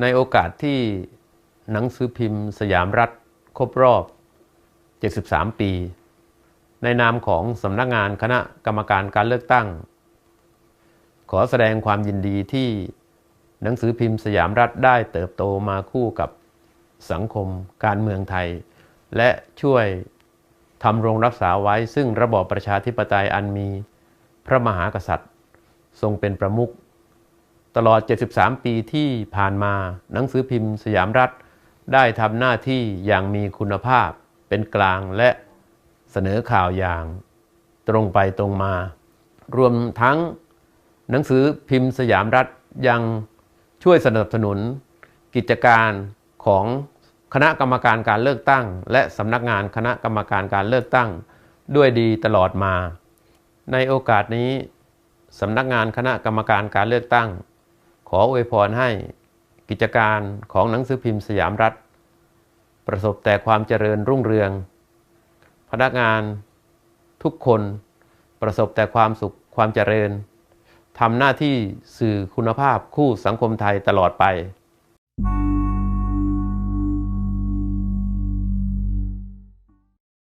ในโอกาสที่หนังสือพิมพ์สยามรัฐครบรอบ 73 ปี ในนามของสำนักงานคณะกรรมการการเลือกตั้ง ขอแสดงความยินดีที่หนังสือพิมพ์สยามรัฐได้เติบโตมาคู่กับสังคมการเมืองไทย และช่วยทำรงรักษาไว้ซึ่งระบอบประชาธิปไตยอันมี พระมหากษัตริย์ ทรงเป็นประมุข ตลอด 73 ปีที่ผ่านมาหนังสือพิมพ์สยามรัฐ ได้ทำหน้าที่อย่างมีคุณภาพ เป็นกลางและเสนอข่าวอย่าง ตรงไปตรงมา รวมทั้ง หนังสือพิมพ์สยามรัฐยังช่วยสนับสนุน กิจการของคณะกรรมการการเลือกตั้ง และสำนักงานคณะกรรมการการเลือกตั้ง ด้วยดีตลอดมา ในโอกาสนี้สำนักงานคณะกรรมการการเลือกตั้ง ขออวยพรให้กิจการของหนังสือพิมพ์สยามรัฐ ประสบแต่ความเจริญรุ่งเรือง พนักงานทุกคนประสบแต่ความสุขความเจริญทำหน้าที่สื่อคุณภาพคู่สังคมไทยตลอดไป